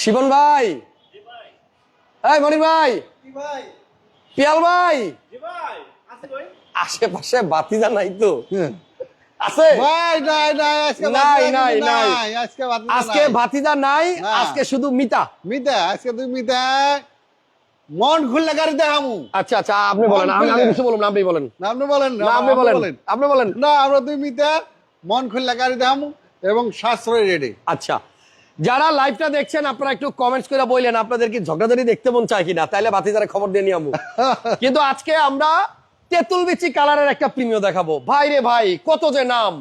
শিবন ভাই। এই মনির ভাই। পিয়াল ভাই। আশেপাশে বাতিদা নাই তো। আছে? নাই নাই আজকে নাই, নাই। শুধু মিতা। মিতা আজকে তুই মিতা। মন খুললে গাড়ি দেখামু। আচ্ছা আচ্ছা আপনি বলেন আমি কিছু না, আপনি বলেন। না আপনি বলেন না আপনি বলেন আপনি বলেন। না আমরা তুই মিতা মন খুললে দেখামু এবং সাশ্রয় রেডি। আচ্ছা যারা লাইভটা দেখছেন আপনারা একটু কমেন্টস করে বললেন আপনাদের কি ঝগড়াঝাড়ি দেখতে মন চায় কিনা? তাইলে বাতিদারে খবর দিয়ে নিয়ে কিন্তু আজকে আমরা তেঁতুল বিচি কালারের একটা প্রিমিয় দেখাবো। ভাই রে ভাই কত যে নাম।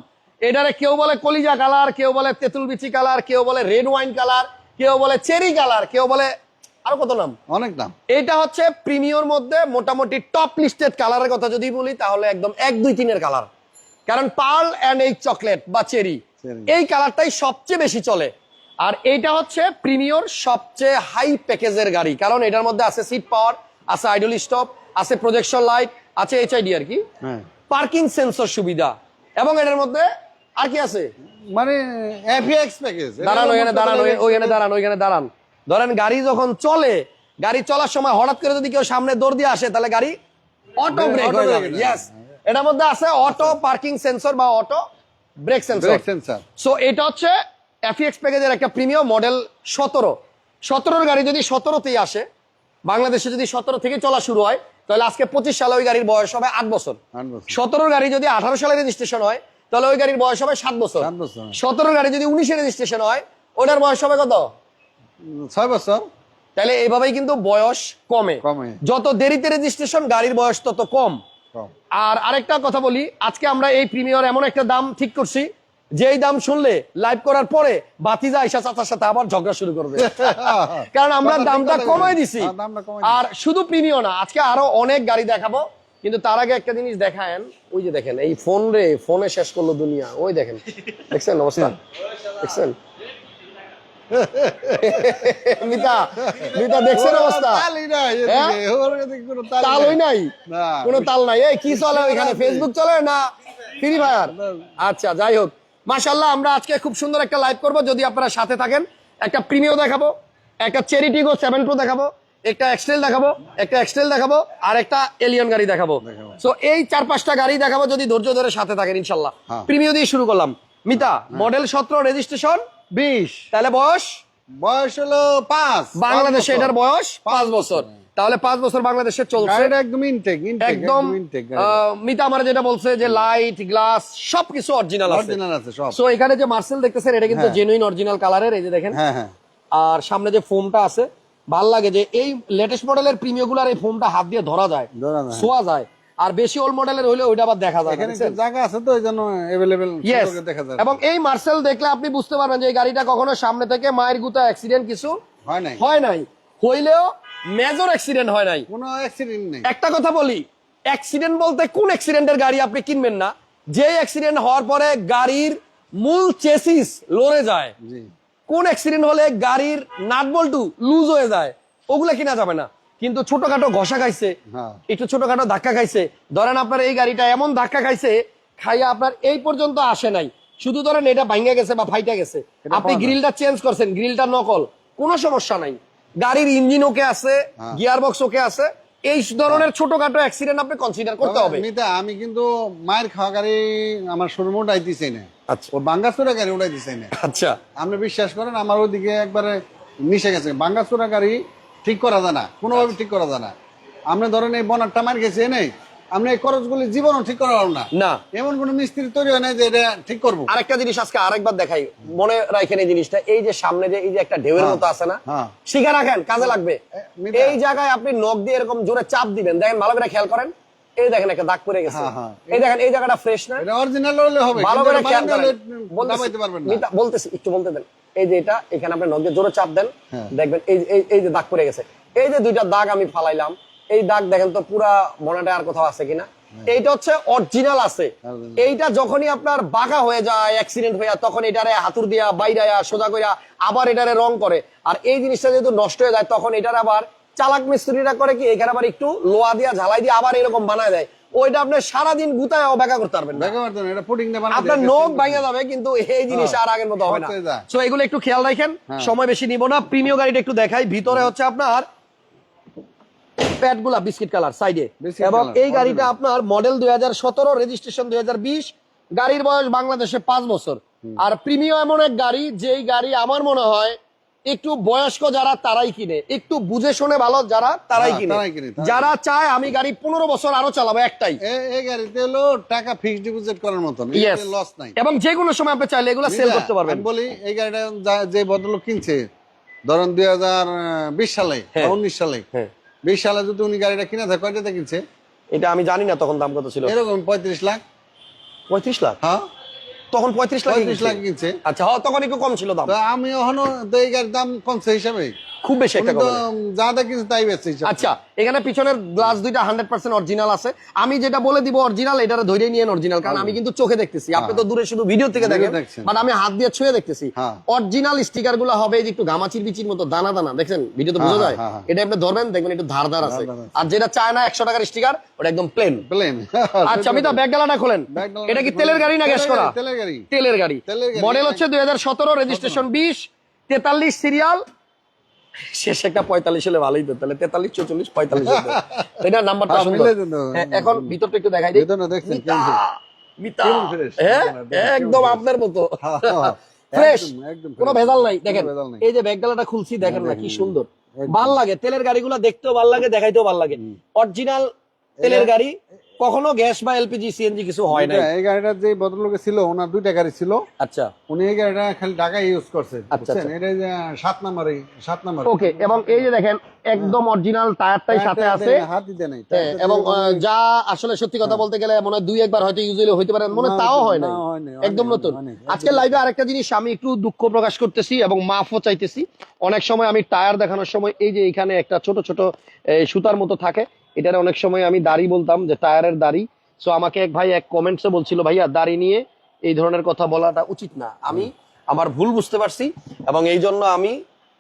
এটারে কেউ বলে কলিজা কালার কেউ বলে তেঁতুল বিচি কালার কেউ বলে রেড ওয়াইন কালার কেউ বলে চেরি কালার কেউ বলে আরও কত নাম? অনেক দাম এটা হচ্ছে প্রিমিয়র মধ্যে মোটামুটি টপ লিস্টেড কালারের কথা যদি বলি তাহলে একদম এক দুই তিনের কালার কারণ পার্ল অ্যান্ড এই চকলেট বা চেরি এই কালারটাই সবচেয়ে বেশি চলে। আর এইটা হচ্ছে প্রিমিয়র সবচেয়ে হাই প্যাকেজের গাড়ি। কারণ এটার মধ্যে আছে সিট পাওয়ার আছে আইডল স্টপ আছে প্রজেকশন লাইট আছে এইচআইডি আর কি। হ্যাঁ। পার্কিং সেন্সর সুবিধা। এবং এটার মধ্যে আর কি আছে? মানে এফএক্স প্যাকেজ দাঁড়ান ওইখানে দাঁড়ান ওইখানে দাঁড়ান ওইখানে দাঁড়ান। ধরেন গাড়ি যখন চলে গাড়ি চলার সময় হঠাৎ করে যদি কেউ সামনে দৌড় দিয়ে আসে তাহলে গাড়ি অটো ব্রেক হয়ে যাবে। ইয়েস এটার মধ্যে আছে অটো পার্কিং সেন্সর বা auto brake sensor brake sensor so এটা হচ্ছে এফএক্স প্যাকেজের একটা প্রিমিয়াম মডেল সতেরো। সতেরোর গাড়ি যদি সতেরোতেই আসে বাংলাদেশে যদি সতেরো থেকে চলা শুরু হয় তাহলে আজকে পঁচিশ সালে ওই গাড়ির বয়স হবে আট বছর। সতেরোর গাড়ি যদি আঠারো সালে রেজিস্ট্রেশন হয় তাহলে ওই গাড়ির বয়স হবে সাত বছর। সাত বছর। সতেরোর গাড়ি যদি উনিশে রেজিস্ট্রেশন হয় ওটার বয়স হবে কত? ছয় বছর। তাহলে এইভাবেই কিন্তু বয়স কমে। কমে। যত দেরিতে রেজিস্ট্রেশন গাড়ির বয়স তত কম। কম। আর আরেকটা কথা বলি আজকে আমরা এই প্রিমিয়ার এমন একটা দাম ঠিক করছি যেই দাম শুনলে লাইভ করার পরে বাতিজা আইসা চাচার সাথে আবার ঝগড়া শুরু করবে। কারণ আমরা দামটা কমাই দিছি। হ্যাঁ, দামটা কমাই আর শুধু প্রিমিও না আজকে আরও অনেক গাড়ি দেখাবো। কিন্তু তার আগে একটা জিনিস দেখায়েন ওই যে দেখেন এই ফোন রে ফোনে শেষ করল দুনিয়া। ওই দেখেন দেখছেন অবস্থা? দেখছেন? মিতা মিতা দেখছেন অবস্থা? তালই নাই হ্যাঁ? কোনো তাল নাই। এই কি চলে ওইখানে ফেসবুক চলে না ফ্রি ফায়ার আচ্ছা যাই হোক। মাশাল্লাহ আমরা আজকে খুব সুন্দর একটা লাইভ করব। যদি আপনারা সাথে থাকেন একটা প্রিমিও দেখাবো একটা চেরিটিগো সেভেন প্রো দেখাবো একটা এক্সটেল দেখাবো একটা এক্সটেল দেখাবো আর একটা এলিয়ন গাড়ি দেখাবো। সো এই চার পাঁচটা গাড়ি দেখাবো যদি ধৈর্য ধরে সাথে থাকেন ইনশাল্লাহ হ্যাঁ। প্রিমিও দিয়ে শুরু করলাম। মিতা মডেল সতেরো রেজিস্ট্রেশন বিশ। তাহলে বয়স? বয়স হলো পাঁচ। বাংলাদেশে এটার বয়স পাঁচ বছর। তাহলে পাঁচ বছর বাংলাদেশে চলছে। একদম ইনটেক একদম মিতা আমার যেটা বলছে যে লাইট গ্লাস সবকিছু অরিজিনাল অরিজিনাল আছে সব। সো এখানে যে মার্সেল দেখতেছেন এটা কিন্তু। জেনুইন অরিজিনাল কালারের এই যে দেখেন। হ্যাঁ হ্যাঁ। আর সামনে যে ফোমটা আছে ভালো লাগে যে এই লেটেস্ট মডেলের প্রিমিয়গুলার এই ফোমটা হাত দিয়ে ধরা যায়। ধরা যায়। আর বেশি ওল্ড মডেলের হইলে ওইটা আবার দেখা যায় জায়গা আছে তো দেখা যায়। এবং এই মার্সেল দেখলে আপনি বুঝতে পারবেন যে এই গাড়িটা কখনো সামনে থেকে মায়ের গুতা অ্যাক্সিডেন্ট কিছু হয় নাই। হয় নাই। হইলেও মেজর অ্যাক্সিডেন্ট হয় নাই। কোনো অ্যাক্সিডেন্ট নেই। একটা কথা বলি অ্যাক্সিডেন্ট বলতে কোন অ্যাক্সিডেন্টের গাড়ি আপনি কিনবেন না। যে অ্যাক্সিডেন্ট হওয়ার পরে গাড়ির মূল চেসিস লড়ে যায়। কোন অ্যাক্সিডেন্ট হলে গাড়ির নাট বল্টু লুজ হয়ে যায়। ওগুলা কিনা যাবে না। কিন্তু ছোটখাটো ঘষা খাইছে হ্যাঁ। একটু ছোটখাটো ধাক্কা খাইছে। ধরেন আপনার এই গাড়িটা এমন ধাক্কা খাইছে খাইয়া আপনার এই পর্যন্ত আসে নাই। শুধু ধরেন এটা ভাঙ্গা গেছে বা ফাইটা গেছে। আপনি গ্রিলটা চেঞ্জ করছেন গ্রিলটা নকল কোনো সমস্যা নাই। গাড়ির ইঞ্জিন ওকে আছে হ্যাঁ। গিয়ার বক্স ওকে আছে। এই ধরনের ছোটখাটো অ্যাক্সিডেন্ট আপনি কনসিডার করতে হবে। আমি কিন্তু মায়ের খাওয়া গাড়ি আমার শোরুমে উঠাইতেছি না। আচ্ছা। ও বাঙ্গাসুরা গাড়ি উঠাইতেছি না। আচ্ছা। আপনি বিশ্বাস করেন আমার ওইদিকে একবারে মিশে গেছে। বাঙ্গাসুরা গাড়ি ঠিক করা যায় না কোনোভাবে ঠিক করা যায় না। আপনি ধরেন এই বনারটা মার গেছে নেই। আপনি এই খরচগুলি জীবনও ঠিক করা না। না। এমন কোন মিস্ত্রি তৈরি হয় না যে এটা ঠিক করব। আরেকটা জিনিস আজকে আরেকবার দেখাই মনে রাখেন এই জিনিসটা এই যে সামনে যে এই যে একটা ঢেউয়ের হ্যাঁ, মতো আছে না হ্যাঁ। শিখে রাখেন কাজে লাগবে। এই জায়গায় আপনি নখ দিয়ে এরকম জোরে চাপ দিবেন দেখেন ভালো করে খেয়াল করেন এই দেখেন একটা দাগ পড়ে গেছে। হ্যাঁ। এই দেখেন এই জায়গাটা ফ্রেশ না এটা অরিজিনাল হলে হবে ভালো করে খেয়াল করেন। বলতেছি একটু বলতে দেন। এই যে এটা এখানে আপনি নখ দিয়ে জোরে চাপ দেন। হ্যাঁ। দেখবেন এই যে- এই- যে দাগ পড়ে গেছে। এই যে দুইটা দাগ আমি ফালাইলাম এই দাগ দেখেন তো পুরা মনাটা আর কোথাও আছে কিনা। এইটা হচ্ছে অরিজিনাল আছে। এইটা যখনই আপনার বাঁকা হয়ে যায় অ্যাক্সিডেন্ট হয়ে যায় তখন এটারে হাতুর দিয়া বাইরায়া সোজা কইরা আবার এটারে রং করে। আর এই জিনিসটা যেহেতু নষ্ট হয়ে যায় তখন এটার আবার চালাক মিস্ত্রিরা করে কি এখানে আবার একটু লোয়া দিয়া ঝালাই দিয়ে আবার এরকম বানায় দেয়। ওইটা আপনি সারাদিন গুতায় করতে পারবেন পারতো না, এটা পুডিং দিয়ে বানাতে আপনার নোখ ভাঙা যাবে কিন্তু এই জিনিস হ্যাঁ, আর আগের মতো হবে না। সো এগুলো একটু খেয়াল রাখেন হ্যাঁ। সময় বেশি নিব না। প্রিমিয় গাড়িটা একটু দেখাই। ভিতরে হচ্ছে আপনার প্যাডগুলা বিস্কিট কালার সাইডে এবং এই গাড়িটা আপনার মডেল দুই হাজার সতেরো রেজিস্ট্রেশন দুই হাজার বিশ। গাড়ির বয়স বাংলাদেশে পাঁচ বছর। আর প্রিমিয় এমন এক গাড়ি যেই গাড়ি আমার মনে হয় একটু বয়স্ক যারা তারাই কিনে। একটু বুঝে শুনে ভালো যারা তারাই হ্যাঁ, কিনে। যারা চায় আমি গাড়ি পনেরো বছর আরও চালাবো একটাই। এ- এই গাড়িতে হলো টাকা ফিক্সড ডিপোজিট করার মতন লস নাই। এবং যে কোনো সময় আপনি চাইলে এগুলো সেল? করতে পারবেন। বলি এই গাড়িটা যে ভদ্রলোক কিনছে ধরেন দুই হাজার বিশ সালে হ্যাঁ। উনিশ সালে হ্যাঁ। বিশ সালে যদি উনি গাড়িটা কিনে থাকে কয়টাতে কিনছে? এটা আমি জানি না তখন দাম কত ছিল। এরকম পঁয়ত্রিশ লাখ। পঁয়ত্রিশ লাখ? হ্যাঁ। তখন পঁয়ত্রিশ লাখ পঁয়ত্রিশ লাখ কিনছে। আচ্ছা হ্যাঁ তখন একটু কম ছিল দাম। আমি এখনও তো এই গাড়ির দাম কমছে হিসাবে খুব বেশি একটা যা যা কিনছে তাই হিসাবে। আচ্ছা এখানে পিছনের গ্লাস দুইটা হান্ড্রেড পার্সেন্ট অরিজিনাল আছে। আমি যেটা বলে দিব অরিজিনাল এটারে ধরে নিয়ে অরিজিনাল কারণ আমি কিন্তু চোখে দেখতেছি। আপনি তো দূরে শুধু ভিডিও থেকে ভিডিও দেখেন। বাট আমি হাত দিয়ে ছুঁয়ে দেখতেছি। হ্যাঁ। অরিজিনাল স্টিকারগুলো হবে এই যে একটু গামাচির বিচির মতো দানা দানা দেখছেন? ভিডিওতে বোঝা হ্যাঁ, যায়? হ্যাঁ, হ্যাঁ। এটা আপনি ধরবেন দেখবেন একটু ধার ধার আছে। আর যেটা চায় না একশো টাকার স্টিকার ওটা একদম প্লেন প্লেন আচ্ছা আমি তো ব্যাগ গালাটা খোলেন। এটা কি তেলের গাড়ি না গ্যাস করা? তেলের। তেলের গাড়ি? তেলের গাড়ি। মডেল হচ্ছে দুই হাজার সতেরো রেজিস্ট্রেশন বিশ তেতাল্লিশ সিরিয়াল শেষ একটা পঁয়তাল্লিশ হলে ভালোই তো তাহলে তেতাল্লিশ চৌচল্লিশ পঁয়তাল্লিশ হতো। তাই না নাম্বারটা হ্যাঁ। হ্যাঁ, এখন ভিতরটা একটু দেখাই দিই। দেখছেন? হ্যাঁ একদম আপনার মতো। হ্যাঁ, হ্যাঁ। ফ্রেশ। কোনো ভেজাল নাই দেখেন এই যে ব্যাগডালাটা খুলছি দেখেন না কি সুন্দর। ভালো লাগে তেলের গাড়িগুলো দেখতেও ভালো লাগে দেখাইতেও ভালো লাগে। অরিজিনাল তেলের গাড়ি কখনো গ্যাস বা এলপিজি সিএনজি কিছু হয় এটা, এই গাড়িটা যে ভদ্রলোকে ছিল ওনার দুইটা গাড়ি ছিল। আচ্ছা। উনি এই গাড়িটা খালি ঢাকা ইউজ করছে আচ্ছা, বুঝছেন? এটা যে সাত নাম্বার সাত নাম্বার। ওকে এবং এই যে দেখেন একদম অরিজিনাল টায়ারটাই সাথে আছে। হাত দিতে নেই হ্যাঁ, এবং যা আসলে সত্যি কথা বলতে গেলে মনে হয় দুই একবার হয়তো ইউজ ইউজুয়ালি হইতে পারে মনে হয় তাও হয় না, না একদম নতুন। আজকে লাইভে আরেকটা জিনিস আমি একটু দুঃখ প্রকাশ করতেছি এবং মাফও চাইতেছি। অনেক সময় আমি টায়ার দেখানোর সময় এই যে এখানে একটা ছোট ছোট সুতার মতো থাকে এটার অনেক সময় আমি দাড়ি বলতাম যে টায়ারের দাড়ি। সো আমাকে এক ভাই এক কমেন্টসে বলছিল ভাইয়া দাড়ি নিয়ে এই ধরনের কথা বলাটা উচিত না। আমি আমার ভুল বুঝতে পারছি এবং এই জন্য আমি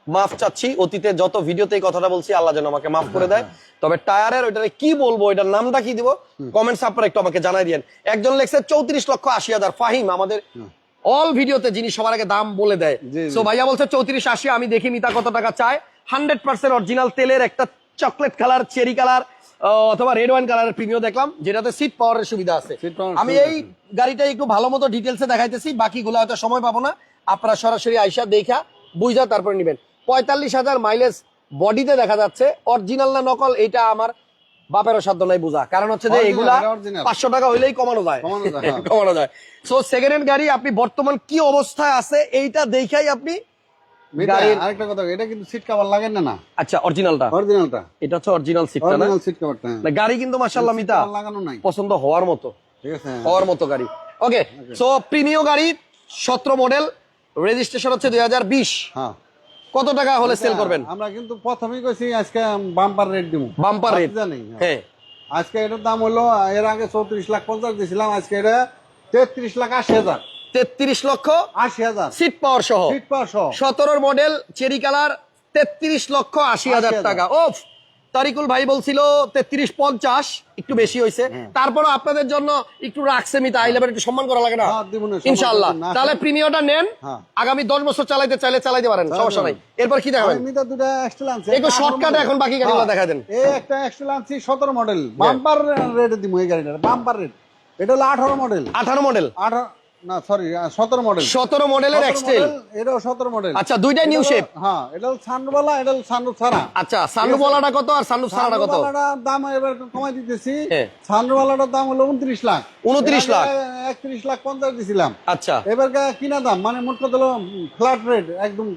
মাফ চাচ্ছি। অতীতে যত ভিডিওতে এই কথাটা বলছি আল্লাহ যেন আমাকে মাফ করে দেয়। তবে টায়ারের ওইটারে কি বলব এটার নামটা কি দিব? কমেন্টস আপনারা একটু আমাকে জানাই দিয়েন। একজন লেখছে চৌত্রিশ লক্ষ আশি হাজার ফাহিম। আমাদের অল ভিডিওতে যিনি সবার আগে দাম বলে দেয়। সো ভাইয়া বলছে চৌত্রিশ আশি আমি দেখি মিতা কত টাকা চায়? হান্ড্রেড পার্সেন্ট অরিজিনাল তেলের একটা চকলেট কালার চেরি কালার অথবা রেড ওয়াইন কালারের প্রিমিয় দেখলাম যেটাতে সিট পাওয়ারের সুবিধা আছে। আমি এই গাড়িটা একটু ভালো মতো ডিটেলসে দেখাইতেছি বাকিগুলো হয়তো সময় পাবো না। আপনারা সরাসরি আইসা দেখা বুঝা তারপরে নেবেন। পঁয়তাল্লিশ হাজার মাইলেজ বডিতে দেখা যাচ্ছে অরিজিনাল না নকল এটা আমার বাপেরও সাধ্য নাই বোঝা। কারণ হচ্ছে যে এগুলা পাঁচশো টাকা হইলেই কমানো যায়। কমানো যায়, সো সেকেন্ড হ্যান্ড গাড়ি আপনি বর্তমান কি অবস্থায় আছে এইটা দেখাই আপনি গাড়ির- আরেকটা কথা এটা কিন্তু সিট কভার লাগেন না না? আচ্ছা অরিজিনালটা অরিজিনালটা এটা হচ্ছে অরিজিনাল সিটটা না? অরিজিনাল সিট কভারটা না, গাড়ি কিন্তু মাশাআল্লাহ মিতা লাগানো নাই। পছন্দ হওয়ার মতো। ঠিক আছে হওয়ার মতো গাড়ি। ওকে সো প্রিমিয় গাড়ি সতেরো মডেল রেজিস্ট্রেশন হচ্ছে দুই হ্যাঁ। কত টাকা হলে সেল করবেন? আমরা কিন্তু প্রথমেই কইছি আজকে বাম্পার রেট দিব বাম্পার রেট জানি হ্যাঁ। আজকে এটার দাম হলো এর আগে চৌত্রিশ লাখ পঞ্চাশ দিয়েছিলাম আজকে এটা তেত্রিশ লাখ আশি হাজার। তেত্রিশ লক্ষ আশি হাজার। সিট পাওয়ার সহ। সিট পাওয়ার সহ। সতেরোর মডেল চেরি কালার তেত্রিশ লক্ষ আশি হাজার টাকা। ওফ তারিকুল ভাই বলছিল তেত্রিশ পঞ্চাশ একটু বেশি হয়েছে তারপরও আপনাদের জন্য একটু রাখছে মিতা আই লেভেল একটু সম্মান করা লাগে না? হ্যাঁ, ইনশাল্লাহ তাহলে প্রিমিয়মটা নেন। হ্যাঁ। আগামী দশ বছর চালাইতে চাইলে চালাইতে পারেন সমস্যা নাই। এরপর কি দেখাবেন? আমি তো দুটা এক্সট্রা আনছি। একটু shortcut এখন বাকি গাড়িগুলো দেখা দেন। এই একটা এক্সট্রা আনছি সতেরো মডেল বাম্পার রেটে দিব এই গাড়িটা বাম্পার রেট এটা হলো আঠারো মডেল আঠারো মডেল আঠারো না সরি সতেরো মডেল সতেরো মডেলের এক্সটেল এটাও সতেরো মডেল আচ্ছা দুইটাই নিউ শেপ হ্যাঁ এটা সানরুবালা এটা সানরুফ ছাড়া আচ্ছা সানরুফ কত আর সানরুফ ছাড়াটা কত? সানরুফওয়ালাটার দাম এবার কমাই দিতেছি। হ্যাঁ। দাম হলো উনত্রিশ লাখ। 29 লাখ। একত্রিশ লাখ পঞ্চাশ দিছিলাম। আচ্ছা। এবার কিনা দাম? মানে মোট কথা হলো? ফ্ল্যাট রেট একদম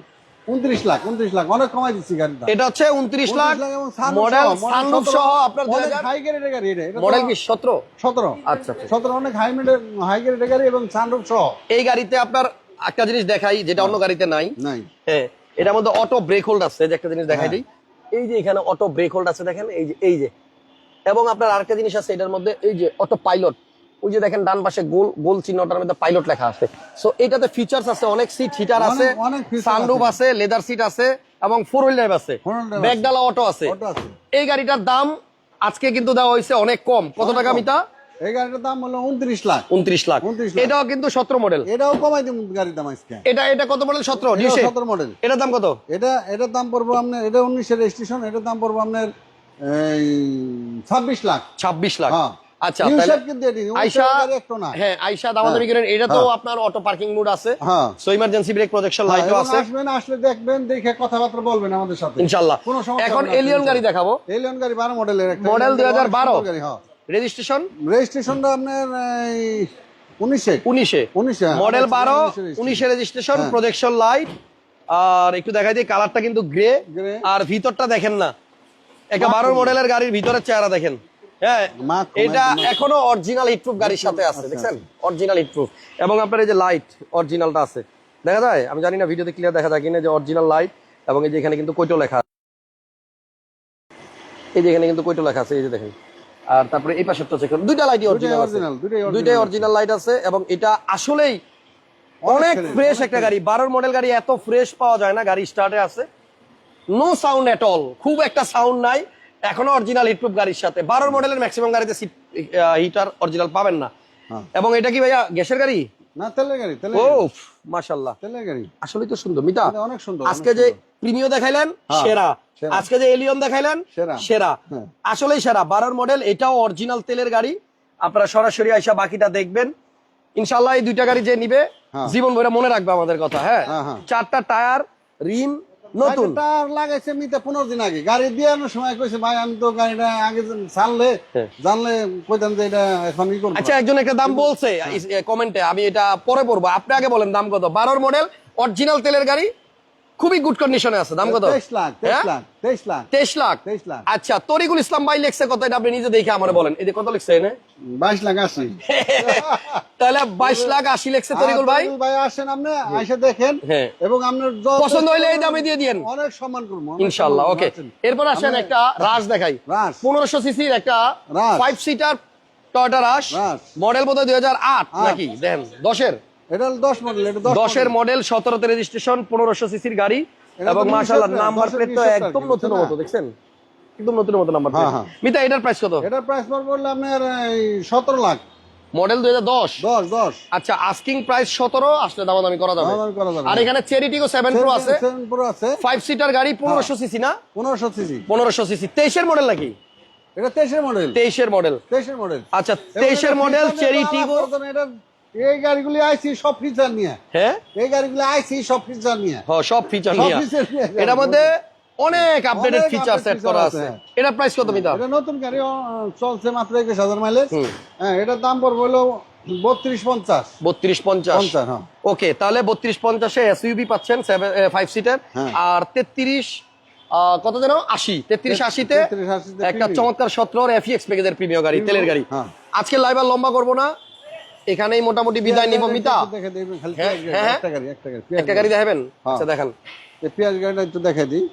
উনত্রিশ লাখ উনত্রিশ লাখ। অনেক কমাই দিচ্ছি এটা হচ্ছে উনত্রিশ লাখ 29 এবং sunroof মডেল সহ, সানরুফ সহ আপনার হাই গ্রেডের গাড়ি এটা মডেল কি সতেরো? সতেরো। আচ্ছা, আচ্ছা। সতেরো অনেক হাই হাই গ্রেডের গাড়ি এবং সানরুফ সহ। এই গাড়িতে আপনার একটা জিনিস দেখাই যেটা অন্য গাড়িতে নাই। নাই। হ্যাঁ এটার মধ্যে অটো ব্রেক হোল্ড আছে যে একটা জিনিস দেখাই হ্যাঁ। দিই। এই যে এখানে অটো ব্রেক হোল্ড আছে দেখেন এই যে এই যে। এবং আপনার আরেকটা জিনিস আছে এটার মধ্যে এই যে অটো পাইলট ওই যে দেখেন ডান পাশে গোল গোল চিহ্নটার মধ্যে পাইলট লেখা আছে। সো এটাতে ফিচার্স আছে অনেক সিট হিটার আছে সানরুফ আছে। লেদার সিট আছে এবং ফোর হুইল ড্রাইভ আছে। ব্যাকডালা অটো আছে। এই গাড়িটার দাম আজকে কিন্তু দেওয়া হয়েছে অনেক কম। কত টাকা মিতা? এই গাড়িটার দাম হলো উনত্রিশ লাখ। উনত্রিশ লাখ। 29 লাখ। এটাও কিন্তু সতেরো মডেল এটাও কমাই দিব গাড়ির দাম আজকে। এটা এটা কত মডেল সতেরো মডেল এটার দাম কত? এটা এটার দাম পড়ব আপনার এটা উনিশের রেজিস্ট্রেশন এটার দাম পড়ব আপনার ছাব্বিশ লাখ। ছাব্বিশ লাখ। হ্যাঁ। আচ্ছা New তাহলে shape কিন্তু এটি, উনিশের আইসা গাড়ি একটু না হ্যাঁ আইসা দামাদামি করেন এটা তো আপনার অটো পার্কিং মোড আছে। হ্যাঁ। সো ইমার্জেন্সি ব্রেক প্রোটেকশন হ্যাঁ, লাইটও আছে। আসবেন আসলে দেখবেন দেখে কথাবার্তা বলবেন আমাদের সাথে। ইনশাআল্লাহ এখন এলিয়ন গাড়ি দেখাবো। এলিয়ন গাড়ি বারো মডেলের একটা Model 2012 গাড়ি, হ্যাঁ। রেজিস্ট্রেশন রেজিস্ট্রেশনটা আপনার হ্যাঁ, মডেল রেজিস্ট্রেশন হ্যাঁ। প্রজেকশন লাইট আর একটু দেখাই দিই কালারটা কিন্তু গ্রে। আর ভিতরটা দেখেন না। একটা বারো মডেলের গাড়ির ভিতরের চেহারা দেখেন। হ্যাঁ এটা এখনও অরিজিনাল হিটপ্রুফ গাড়ির সাথে আছে আচ্ছা, দেখছেন? অরিজিনাল হিটপ্রুফ এবং আপনার এই যে লাইট অরিজিনালটা আছে। দেখা যায়? আমি জানি না ভিডিওতে ক্লিয়ার দেখা যায় কিনা যে অরিজিনাল লাইট এবং এই যে এখানে কিন্তু কৈটো লেখা এই যে এখানে কিন্তু কৈটো লেখা আছে এই যে দেখেন। আর তারপরে এই পাশেরটা দেখুন দুইটা লাইটই দুইটাই অরিজিনাল অরিজিনাল দুইটাই দুইটাই অরিজিনাল অরিজিনাল লাইট আছে এবং এটা আসলেই অনেক ফ্রেশ একটা গাড়ি। বারোর মডেল গাড়ি এত ফ্রেশ পাওয়া যায় না গাড়ি স্টার্টে আছে। নো সাউন্ড এট অল খুব একটা সাউন্ড নাই। এখনও অরিজিনাল হিটপ্রুফ গাড়ির সাথে বারো মডেলের ম্যাক্সিমাম গাড়িতে সিট হিটার অরিজিনাল পাবেন না হ্যাঁ। এবং এটা কি ভাইয়া গ্যাসের গাড়ি না তেলের গাড়ি তেলের ও গাড়ি, তেলের গাড়ি আসলেই তো সুন্দর মিতা অনেক সুন্দর, আজকে যে সুন্দর। দেখাইলেন সেরা। আজকে যে এলিয়ন দেখাইলেন সেরা। সেরা হ্যাঁ। আসলেই সেরা বারোর মডেল এটাও অরিজিনাল তেলের গাড়ি আপনারা সরাসরি আইসা বাকিটা দেখবেন ইনশাল্লাহ এই দুইটা গাড়ি যে নিবে হ্যাঁ। জীবন ভরে মনে রাখবে আমাদের কথা হ্যাঁ। চারটা টায়ার রিম নতুন? গাড়িটা লাগাইছে মিতে পনেরো দিন আগে। গাড়ি দেওয়ার সময় কইছে ভাই আমি তো গাড়িটা আগে জানলে হ্যাঁ। জানলে কইতাম যে এটা এখন ই করব। আচ্ছা একজন একটা দাম বলছে কমেন্টে আমি এটা পরে পড়ব। আপনি আগে বলেন দাম কত? বারোর মডেল অরিজিনাল তেলের গাড়ি? খুবই গুড কন্ডিশনে আছে। দাম কত? তেইশ লাখ তেইশ হ্যাঁ? লাখ তেইশ লাখ। তেইশ লাখ? আচ্ছা তরিকুল ইসলাম ভাই লেখছে কত? এটা আপনি নিজে দেখে আমার বলেন। এই যে কত লিখছে এনে? বাইশ লাখ আশি। তাহলে বাইশ লাখ আশি লেখছে তরিকুল ভাই? ভাই আসেন আপনি এসে দেখেন। হ্যাঁ। এবং আপনার পছন্দ হইলে এই দামে দিয়ে দিয়েন। অনেক সম্মান করব ইনশাল্লাহ ওকে। এরপর আসেন একটা রাশ দেখাই। রাশ। পনেরোশো সিসির একটা five seater Toyota Rush. Model বোধ হয় দুই হাজার আট। নাকি? দেন দশের। এটা মডেল এটা দশের মডেল। মডেল সতেরোতে রেজিস্ট্রেশন পনেরোশো সিসির গাড়ি এটা এবং তো নাম্বার প্লেট তো একদম নতুন মতো দেখছেন? একদম নতুন মতো নাম্বার হ্যাঁ, হ্যাঁ। মিতা এটার প্রাইস কত? এটার প্রাইস হলো আপনার সতেরো লাখ। মডেল দুই হাজার দশ? দশ দশ। আচ্ছা আস্কিং প্রাইস সতেরো আসলে দামাদামি করা যাবে। দামাদামি করা যাবে। আর এখানে চেরিটিগো সেভেন প্রো আছে। সেভেন প্রো আছে। ফাইভ সিটার গাড়ি পনেরোশো সিসি না? পনেরোশো সিসি পনেরোশো সিসি তেইশের মডেল নাকি? এটা তেইশের মডেল তেইশের মডেল তেইশের মডেল আচ্ছা তেইশের মডেল চেরিটিগো এটা এই গাড়িগুলি আইসি সব ফিচার নিয়ে। হ্যাঁ? এই গাড়িগুলি আইসি সব ফিচার নিয়ে। হ, সব ফিচার নিয়ে। এটার মধ্যে অনেক আপডেটেড ফিচার সেট করা আছে, হ্যাঁ। এটা প্রাইস কত মিতা এটা নতুন গাড়ি চলছে মাত্র একুশ হাজার মাইলেজ হ্যাঁ এটার দাম পড়বে হলো হ্যাঁ। ওকে তাহলে পঞ্চাশে এসইউবি পাচ্ছেন ফাইভ সিটার হ্যাঁ। আর তেত্রিশ কত যেন? আশি। তেত্রিশ আশিতে একটা। চমৎকার সতেরোর এফিএক্স প্যাকেজের প্রিমিয় গাড়ি তেলের গাড়ি। হ্যাঁ। আজকে লাইভ আর লম্বা করব না। এখানেই মোটামুটি বিদায় নিব মিতা? দেখে দিবেন খালি হ্যাঁ, গাড়ি, হ্যাঁ, একটা গাড়ি একটা গাড়ি একটা গাড়ি দেখাবেন? হ্যাঁ। আচ্ছা দেখেন পেঁয়াজ গাড়িটা একটু দেখাই দিই।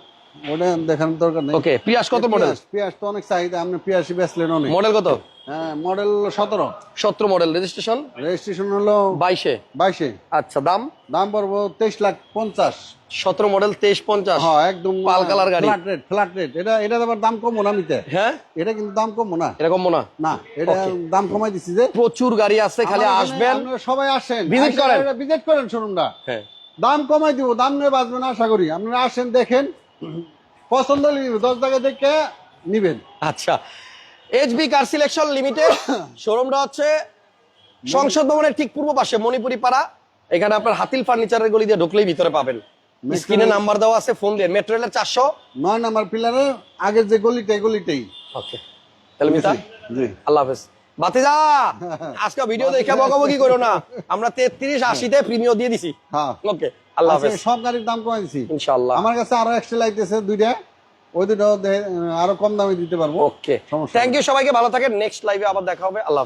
ওটা দেখানোর দরকার নেই। ওকে পিয়াস কত মডেল পেঁয়াজ- পেঁয়াজ তো অনেক চাহিদা আপনি পেঁয়াজই বেচলেন অনেক। মডেল কত? হ্যাঁ মডেল সতেরো। সতেরো মডেল রেজিস্ট্রেশন রেজিস্ট্রেশন হলো বাইশে। বাইশে। আচ্ছা দাম? দাম পড়ব তেইশ লাখ পঞ্চাশ। সতেরো মডেল তেইশ পঞ্চাশ। হ্যাঁ একদম পাল কালার গাড়ি। ফ্ল্যাট রেট ফ্ল্যাট রেট এটা এটা আবার দাম কমো না মিতে? হ্যাঁ? এটা কিন্তু দাম কমো না। এরকম? না? এটা দাম কমাই দিছি যে। প্রচুর গাড়ি আছে খালি আসবেন। সবাই আসেন। Visit করেন। ভিজিট করেন শোরুমটা হ্যাঁ। দাম কমাই দিব দাম নিয়ে বাঁচবেন আশা করি। আপনারা আসেন দেখেন। পছন্দ দশ জায়গায় দেখে নিবেন? আচ্ছা এইচবি কার সিলেকশন লিমিটেড শোরুমটা হচ্ছে সংসদ ভবনের ঠিক পূর্ব পাশে মণিপুরি পাড়া এখানে আপনার হাতিল ফার্নিচারের গলি দিয়ে ঢুকলেই ভিতরে পাবেন। স্ক্রিনে নাম্বার দেওয়া আছে ফোন দিয়ে। মেট্রো রেলের চারশো। নয় নাম্বার পিলারে আগের যে গলিটা গলিটাই। ওকে। তাহলে মিতা জি আল্লাহ হাফেজ। বাতিজা আজকে ভিডিও দেখে বকাবকি করো না। আমরা তেত্রিশ আশিতে প্রিমিয় দিয়ে দিছি। হ্যাঁ। ওকে। আল্লাহ হাফেজ। সব গাড়ির দাম কমাই দিছি ইনশাআল্লাহ। আমার কাছে আরও এক্সট্রা লাগতেছে দুইটা। ওই দুটো আরও কম দামে দিতে পারব। ওকে। থ্যাংক ইউ সবাইকে ভালো থাকেন। নেক্সট লাইভে আবার দেখা হবে। আল্লাহ হাফেজ।